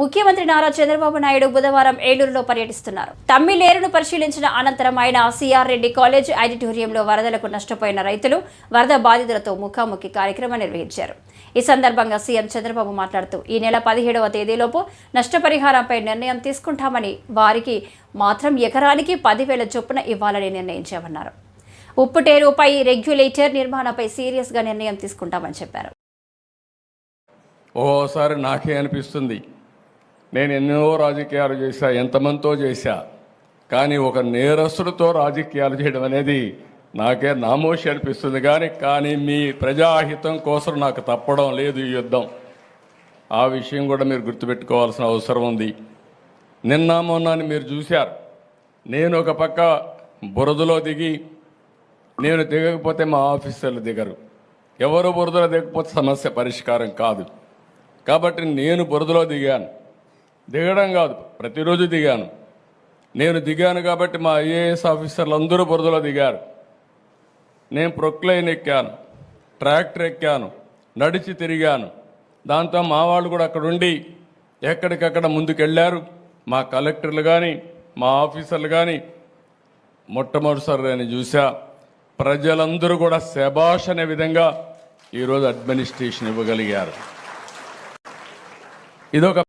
ముఖ్యమంత్రి నారా చంద్రబాబు నాయుడు బుధవారం ఏలూరులో పర్యటిస్తున్నారు. తమ్మిలేరును పరిశీలించిన అనంతరం ఆయన సిఆర్ రెడ్డి కాలేజ్ ఆడిటోరియంలో వరదలకు నష్టపోయిన రైతులు వరద బాధితులతో ముఖాముఖి కార్యక్రమం నిర్వహించారు. ఈ సందర్భంగా సీఎం చంద్రబాబు మాట్లాడుతూ ఈ నెల పదిహేడవ తేదీలోపు నష్టపరిహారంపై నిర్ణయం తీసుకుంటామని వారికి మాత్రం ఎకరానికి పదివేల చొప్పున ఇవ్వాలని నిర్ణయించామన్నారు. ఉప్పుటేరుపై రెగ్యులేటర్ నిర్మాణంపై సీరియస్గా నిర్ణయం తీసుకుంటామని చెప్పారు. ఓసారి నాకే అనిపిస్తుంది. నేను ఎన్నో రాజకీయాలు చేశా ఎంతమందితో చేశా కానీ ఒక నేరస్తుడితో రాజకీయాలు చేయడం అనేది నాకే నామోషి అనిపిస్తుంది. కానీ కానీ మీ ప్రజాహితం కోసం నాకు తప్పడం లేదు ఈ యుద్ధం. ఆ విషయం కూడా మీరు గుర్తుపెట్టుకోవాల్సిన అవసరం ఉంది. నిన్న మొన్న మీరు చూశారు. నేను ఒక పక్క బురదలో దిగి నేను దిగకపోతే మా ఆఫీసర్లు దిగరు. ఎవరు బురదలో దిగకపోతే సమస్య పరిష్కారం కాదు. కాబట్టి నేను బురదలో దిగాను. దిగడం కాదు ప్రతిరోజు దిగాను. నేను దిగాను కాబట్టి మా ఐఏఎస్ ఆఫీసర్లు అందరూ బురదలో దిగారు. నేను ప్రొక్లైన్ ఎక్కాను ట్రాక్టర్ ఎక్కాను నడిచి తిరిగాను. దాంతో మా వాళ్ళు కూడా అక్కడ ఉండి ఎక్కడికక్కడ ముందుకెళ్ళారు. మా కలెక్టర్లు కానీ మా ఆఫీసర్లు కానీ మొట్టమొదటిసారి నేను చూసా ప్రజలందరూ కూడా శబాష్ అనే విధంగా ఈరోజు అడ్మినిస్ట్రేషన్ ఇవ్వగలిగారు. ఇదొక